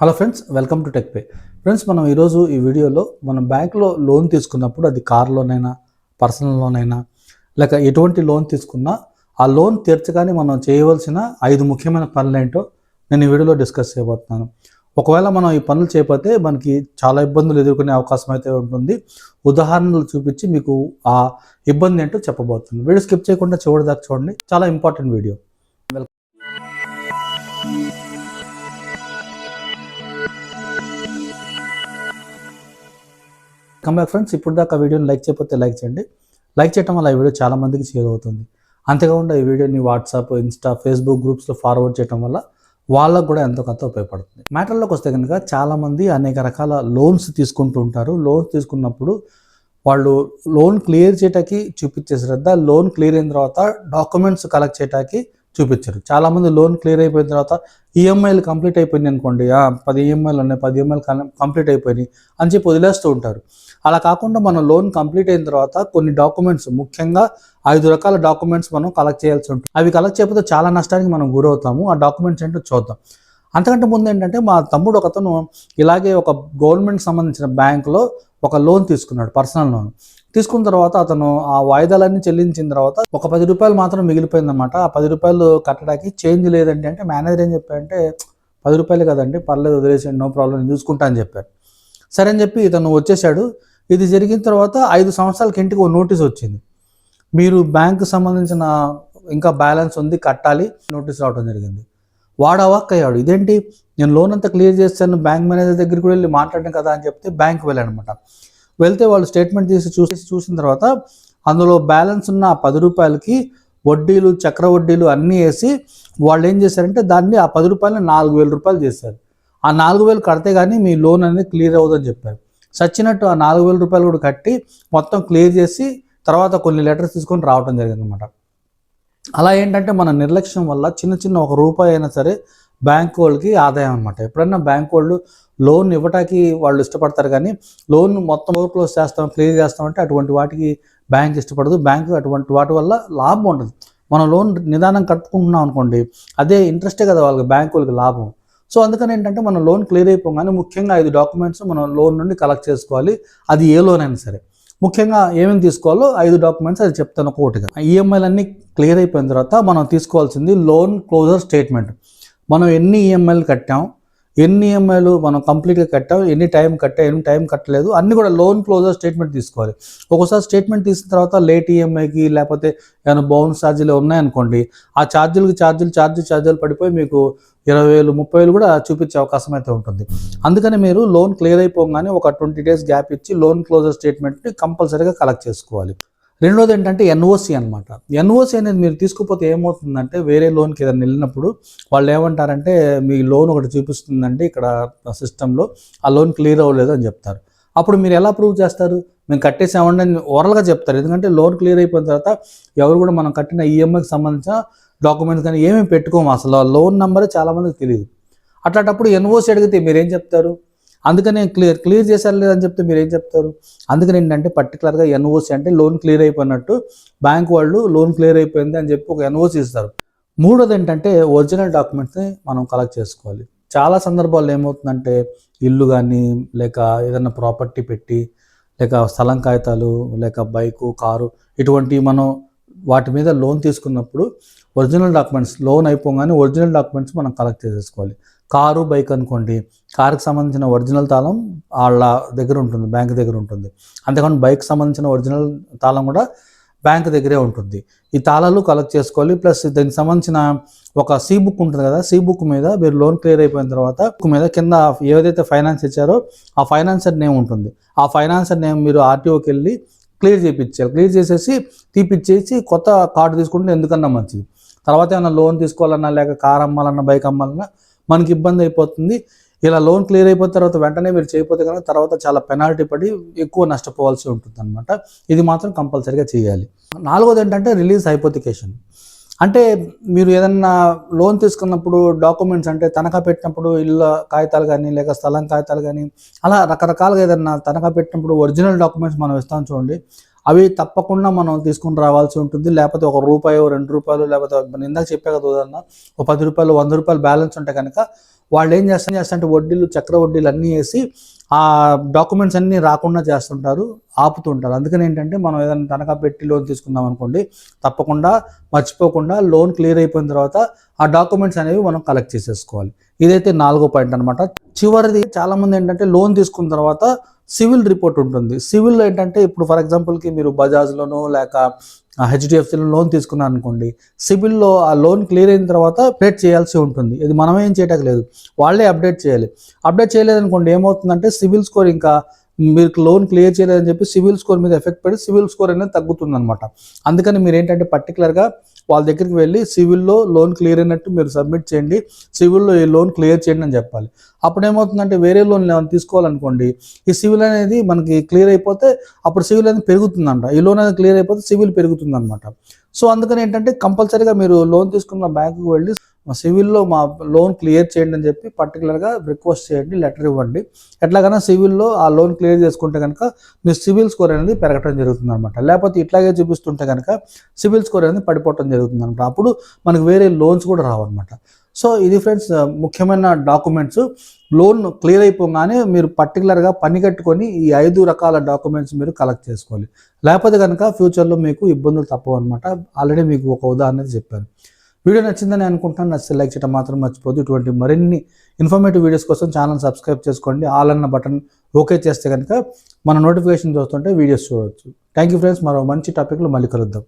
Hello friends welcome to tech pay friends మనం ఈరోజు ఈ వీడియోలో మనం బ్యాంక్లో లోన్ తీసుకున్నప్పుడు అది కార్ లోన్ అయినా పర్సనల్ లోన్ అయినా లేక ఎటువంటి లోన్ తీసుకున్నా ఆ లోన్ తీర్చగానే మనం చేయవలసిన ఐదు ముఖ్యమైన పనులు ఏంటో నేను ఈ వీడియోలో డిస్కస్ చేయబోతున్నాను. ఒకవేళ మనం ఈ పనులు చేయకపోతే మనకి చాలా ఇబ్బందులు ఎదుర్కొనే అవకాశం అయితే ఉంటుంది. ఉదాహరణలు చూపించి మీకు ఆ ఇబ్బంది ఏంటో చెప్పబోతుంది వీడియో స్కిప్ చేయకుండా చివరి దాకా చూడండి. చాలా important video. Come back friends ఇప్పుడు దాకా వీడియోని లైక్ చేయకపోతే లైక్ చేయండి. లైక్ చేయడం వల్ల ఈ వీడియో చాలామందికి షేర్ అవుతుంది. అంతేకాకుండా ఈ వీడియోని వాట్సాప్ ఇన్స్టా ఫేస్బుక్ గ్రూప్స్లో ఫార్వర్డ్ చేయడం వల్ల వాళ్ళకు కూడా ఎంతో కొంత ఉపయోగపడుతుంది. మ్యాటర్లోకి వస్తే కనుక చాలామంది అనేక రకాల లోన్స్ తీసుకుంటూ ఉంటారు. లోన్స్ తీసుకున్నప్పుడు వాళ్ళు లోన్ క్లియర్ చేయటానికి చూపించే శ్రద్ధ లోన్ క్లియర్ అయిన తర్వాత డాక్యుమెంట్స్ కలెక్ట్ చేయడానికి చూపించారు. చాలామంది లోన్ క్లియర్ అయిపోయిన తర్వాత ఈఎంఐలు కంప్లీట్ అయిపోయింది అనుకోండి. పది ఈఎంఐలు ఉన్నాయి పది ఈఎంఐలు కంప్లీట్ అయిపోయినాయి అని చెప్పి వదిలేస్తూ ఉంటారు. అలా కాకుండా మనం లోన్ కంప్లీట్ అయిన తర్వాత కొన్ని డాక్యుమెంట్స్ ముఖ్యంగా ఐదు రకాల డాక్యుమెంట్స్ మనం కలెక్ట్ చేయాల్సి ఉంటుంది. అవి కలెక్ట్ చేయకపోతే చాలా నష్టానికి మనం గురవుతాము. ఆ డాక్యుమెంట్స్ ఏంటో చూద్దాం. అంతకంటే ముందు ఏంటంటే మా తమ్ముడు ఒకతను ఇలాగే ఒక గవర్నమెంట్ సంబంధించిన బ్యాంకులో ఒక లోన్ తీసుకున్నాడు పర్సనల్ లోన్. తీసుకున్న తర్వాత అతను ఆ వాయిదాలన్నీ చెల్లించిన తర్వాత ఒక పది రూపాయలు మాత్రం మిగిలిపోయిందన్నమాట. ఆ పది రూపాయలు కట్టడానికి చేంజ్ లేదండి అంటే మేనేజర్ ఏం చెప్పాడంటే పది రూపాయలు కదండి పర్లేదు వదిలేసేయండి నో ప్రాబ్లం చూసుకుంటా అని చెప్పారు సరే అని చెప్పి ఇతను వచ్చేసాడు. ఇది జరిగిన తర్వాత ఐదు సంవత్సరాలకి ఇంటికి ఓ నోటీస్ వచ్చింది. మీరు బ్యాంకు సంబంధించిన ఇంకా బ్యాలెన్స్ ఉంది కట్టాలి నోటీస్ రావడం జరిగింది. వాడు అవాక్ అయ్యాడు. ఇదేంటి? నేను లోన్ అంతా క్లియర్ చేస్తాను బ్యాంక్ మేనేజర్ దగ్గరికి కూడా వెళ్ళి మాట్లాడాను కదా అని చెప్తే బ్యాంక్ వెళ్ళానమాట అనమాట వెళ్తే వాళ్ళు స్టేట్మెంట్ తీసి చూసి చూసిన తర్వాత అందులో బ్యాలెన్స్ ఉన్న ఆ పది రూపాయలకి వడ్డీలు చక్ర వడ్డీలు అన్నీ వేసి వాళ్ళు ఏం చేశారంటే దాన్ని ఆ పది రూపాయలని నాలుగు వేల రూపాయలు చేశారు. ఆ నాలుగు వేలు కడితే కానీ మీ లోన్ అనేది క్లియర్ అవ్వదని చెప్పారు. సచ్చినట్టు ఆ నాలుగు వేల రూపాయలు కూడా కట్టి మొత్తం క్లియర్ చేసి తర్వాత కొన్ని లెటర్స్ తీసుకొని రావడం జరిగింది అనమాట అలా ఏంటంటే మన నిర్లక్ష్యం వల్ల చిన్న చిన్న ఒక రూపాయి అయినా సరే బ్యాంక్ వాళ్ళకి ఆదాయం అనమాట ఎప్పుడైనా బ్యాంక్ వాళ్ళు లోన్ ఇవ్వటానికి వాళ్ళు ఇష్టపడతారు కానీ లోన్ మొత్తం క్లోజ్ చేస్తాం క్లియర్ చేస్తామంటే అటువంటి వాటికి బ్యాంక్ ఇష్టపడదు. బ్యాంకు అటువంటి వాటి వల్ల లాభం ఉండదు. మనం లోన్ నిదానం కట్టుకుంటున్నాం అనుకోండి అదే ఇంట్రెస్టే కదా వాళ్ళకి బ్యాంక్ వాళ్ళకి లాభం. సో అందుకని ఏంటంటే మనం లోన్ క్లియర్ అయిపోగానే ముఖ్యంగా ఐదు డాక్యుమెంట్స్ మనం లోన్ నుండి కలెక్ట్ చేసుకోవాలి. అది ఏ లోన్ అయినా సరే. ముఖ్యంగా ఏమేమి తీసుకోవాలో ఐదు డాక్యుమెంట్స్ అది చెప్తాను ఒక్కొక్కటిగా. ఈఎంఐలన్నీ క్లియర్ అయిపోయిన తర్వాత మనం తీసుకోవాల్సింది లోన్ క్లోజర్ స్టేట్మెంట్. మనం ఎన్ని ఈఎంఐలు కట్టాం ఎన్ని ఈఎంఐలు మనం కంప్లీట్గా కట్టాం ఎన్ని టైం కట్టాం ఎన్ని టైం కట్టలేదు అన్ని కూడా లోన్ క్లోజర్ స్టేట్మెంట్ తీసుకోవాలి. ఒక్కోసారి స్టేట్మెంట్ తీసిన తర్వాత లేట్ ఈఎంఐకి లేకపోతే ఏమైనా బౌన్స్ ఛార్జీలు ఉన్నాయనుకోండి ఆ ఛార్జీలకు ఛార్జీలు ఛార్జీ ఛార్జీలు పడిపోయి మీకు ఇరవై వేలు ముప్పై వేలు కూడా చూపించే అవకాశం అయితే ఉంటుంది. అందుకని మీరు లోన్ క్లియర్ అయిపోగానే ఒక ట్వంటీ డేస్ గ్యాప్ ఇచ్చి లోన్ క్లోజర్ స్టేట్మెంట్ని కంపల్సరీగా కలెక్ట్ చేసుకోవాలి. రెండోది ఏంటంటే ఎన్ఓసి అనమాట ఎన్ఓసి అనేది మీరు తీసుకుపోతే ఏమవుతుందంటే వేరే లోన్కి ఏదైనా వెళ్ళినప్పుడు వాళ్ళు ఏమంటారంటే మీ లోన్ ఒకటి చూపిస్తుందంటే ఇక్కడ సిస్టంలో ఆ లోన్ క్లియర్ అవ్వలేదు అని చెప్తారు. అప్పుడు మీరు ఎలా ప్రూవ్ చేస్తారు? మేము కట్టేసామండి అని ఓరల్గా చెప్తారు. ఎందుకంటే లోన్ క్లియర్ అయిపోయిన తర్వాత ఎవరు కూడా మనం కట్టిన ఈఎంఐకి సంబంధించిన డాక్యుమెంట్స్ కానీ ఏమేమి పెట్టుకోము. అసలు ఆ లోన్ నెంబరే చాలామందికి తెలియదు అట్లాంటప్పుడు ఎన్ఓసి అడిగితే మీరేం చెప్తారు? అందుకనే క్లియర్ క్లియర్ చేశారు లేదని చెప్తే మీరు ఏం చెప్తారు? అందుకని ఏంటంటే పర్టికులర్గా ఎన్ఓసి అంటే లోన్ క్లియర్ అయిపోయినట్టు బ్యాంక్ వాళ్ళు లోన్ క్లియర్ అయిపోయింది అని చెప్పి ఒక ఎన్ఓసి ఇస్తారు. మూడోది ఏంటంటే ఒరిజినల్ డాక్యుమెంట్స్ని మనం కలెక్ట్ చేసుకోవాలి. చాలా సందర్భాల్లో ఏమవుతుందంటే ఇల్లు కానీ లేక ఏదైనా ప్రాపర్టీ పెట్టి లేక స్థలం కాగితాలు లేక బైకు కారు ఇటువంటి మనం వాటి మీద లోన్ తీసుకున్నప్పుడు ఒరిజినల్ డాక్యుమెంట్స్ లోన్ అయిపోగానే ఒరిజినల్ డాక్యుమెంట్స్ మనం కలెక్ట్ చేసేసుకోవాలి. కారు బైక్ అనుకోండి. కారుకి సంబంధించిన ఒరిజినల్ తాళం వాళ్ళ దగ్గర ఉంటుంది బ్యాంక్ దగ్గర ఉంటుంది. అంతేకాని బైక్ సంబంధించిన ఒరిజినల్ తాళం కూడా బ్యాంక్ దగ్గరే ఉంటుంది. ఈ తాళాలు కలెక్ట్ చేసుకోవాలి. ప్లస్ దీనికి సంబంధించిన ఒక సీ బుక్ ఉంటుంది కదా సీ బుక్ మీద మీరు లోన్ క్లియర్ అయిపోయిన తర్వాత బుక్ మీద కింద ఏదైతే ఫైనాన్స్ ఇచ్చారో ఆ ఫైనాన్సర్ నేమ్ ఉంటుంది. ఆ ఫైనాన్సర్ నేమ్ మీరు ఆర్టీఓకి వెళ్ళి క్లియర్ చేయించాలి క్లియర్ చేసేసి తీపిచ్చేసి కొత్త కార్డు తీసుకుంటే ఎందుకన్నా మంచిది. తర్వాత ఏమైనా లోన్ తీసుకోవాలన్నా లేక కార్ అమ్మాలన్నా బైక్ అమ్మాలన్నా మనకి ఇబ్బంది అయిపోతుంది. ఇలా లోన్ క్లియర్ అయిపోయిన తర్వాత వెంటనే మీరు చేయకపోతే కనుక తర్వాత చాలా పెనాల్టీ పడి ఎక్కువ నష్టపోవాల్సి ఉంటుంది అనమాట ఇది మాత్రం కంపల్సరీగా చేయాలి. నాలుగోది ఏంటంటే రిలీజ్ హైపోతికేషన్ అంటే మీరు ఏదన్నా లోన్ తీసుకున్నప్పుడు డాక్యుమెంట్స్ అంటే తనఖా పెట్టినప్పుడు ఇల్లు కాగితాలు కానీ లేక స్థలం కాగితాలు కానీ అలా రకరకాలుగా ఏదన్నా తనఖా పెట్టినప్పుడు ఒరిజినల్ డాక్యుమెంట్స్ మనం ఇస్తాం చూడండి. అవి తప్పకుండా మనం తీసుకుని రావాల్సి ఉంటుంది. లేకపోతే ఒక రూపాయి రెండు రూపాయలు లేకపోతే ఇందాక చెప్పే కదా ఉదాహరణ ఒక పది రూపాయలు వంద రూపాయలు బ్యాలెన్స్ ఉంటే కనుక వాళ్ళు ఏం చేస్తారు చేస్తారంటే వడ్డీలు చక్ర వడ్డీలు అన్నీ వేసి ఆ డాక్యుమెంట్స్ అన్నీ రాకుండా చేస్తుంటారు ఆపుతుంటారు. అందుకని ఏంటంటే మనం ఏదైనా తనఖా పెట్టి లోన్ తీసుకుందాం అనుకోండి తప్పకుండా మర్చిపోకుండా లోన్ క్లియర్ అయిపోయిన తర్వాత ఆ డాక్యుమెంట్స్ అనేవి మనం కలెక్ట్ చేసేసుకోవాలి. ఇదైతే నాలుగో పాయింట్ అనమాట చివరిది చాలామంది ఏంటంటే లోన్ తీసుకున్న తర్వాత సివిల్ రిపోర్ట్ ఉంటుంది. సివిల్ ఏంటంటే ఇప్పుడు ఫర్ ఎగ్జాంపుల్కి మీరు బజాజ్లోనో లేక హెచ్డిఎఫ్సిలో లోన్ తీసుకున్నారు అనుకోండి సివిల్లో ఆ లోన్ క్లియర్ అయిన తర్వాత అప్డేట్ చేయాల్సి ఉంటుంది. ఇది మనం ఏం చేయటం లేదు. వాళ్ళే అప్డేట్ చేయాలి. అప్డేట్ చేయలేదనుకోండి ఏమవుతుందంటే సివిల్ స్కోర్ ఇంకా మీరు లోన్ క్లియర్ చేయలేదని చెప్పి సివిల్ స్కోర్ మీద ఎఫెక్ట్ పడి సివిల్ స్కోర్ అనేది తగ్గుతుంది అనమాట అందుకని మీరు ఏంటంటే పర్టికులర్గా వాళ్ళ దగ్గరికి వెళ్ళి సివిల్లో లోన్ క్లియర్ అయినట్టు మీరు సబ్మిట్ చేయండి సివిల్లో ఈ లోన్ క్లియర్ చేయండి అని చెప్పాలి. అప్పుడు ఏమవుతుందంటే వేరే లోన్ ఏమైనా తీసుకోవాలనుకోండి ఈ సివిల్ అనేది మనకి క్లియర్ అయిపోతే అప్పుడు సివిల్ అనేది పెరుగుతుందంట. ఈ లోన్ అనేది క్లియర్ అయిపోతే సివిల్ పెరుగుతుంది అనమాట సో అందుకని ఏంటంటే కంపల్సరీగా మీరు లోన్ తీసుకున్న బ్యాంకుకి వెళ్ళి మా సివిల్లో మా లోన్ క్లియర్ చేయండి అని చెప్పి పర్టికులర్గా రిక్వెస్ట్ చేయండి లెటర్ ఇవ్వండి. ఎట్లాగైనా సివిల్లో ఆ లోన్ క్లియర్ చేసుకుంటే కనుక మీ సివిల్ స్కోర్ అనేది పెరగటం జరుగుతుంది అనమాట లేకపోతే ఇట్లాగే చూపిస్తుంటే కనుక సివిల్ స్కోర్ అనేది పడిపోవటం జరుగుతుంది అనమాట అప్పుడు మనకు వేరే లోన్స్ కూడా రావన్నమాట. సో ఇది ఫ్రెండ్స్ ముఖ్యమైన డాక్యుమెంట్స్ లోన్ క్లియర్ అయిపోగానే మీరు పర్టికులర్గా పని కట్టుకొని ఈ ఐదు రకాల డాక్యుమెంట్స్ మీరు కలెక్ట్ చేసుకోవాలి. లేకపోతే కనుక ఫ్యూచర్లో మీకు ఇబ్బందులు తప్పవు అనమాట ఆల్రెడీ మీకు ఒక ఉదాహరణ చెప్పాను. వీడియో నచ్చిందని అనుకుంటున్నాను. నచ్చితే లైక్ చేయడం మాత్రం మర్చిపోదు ఇటువంటి మరిన్ని ఇన్ఫర్మేటివ్ వీడియోస్ కోసం ఛానల్ సబ్స్క్రైబ్ చేసుకోండి. ఆల్ అన్న బటన్ ఓకే చేస్తే కనుక మన నోటిఫికేషన్ చూస్తుంటే వీడియోస్ చూడవచ్చు థ్యాంక్ యూ ఫ్రెండ్స్ మరో మంచి టాపిక్లో మళ్ళీ కలుద్దాం.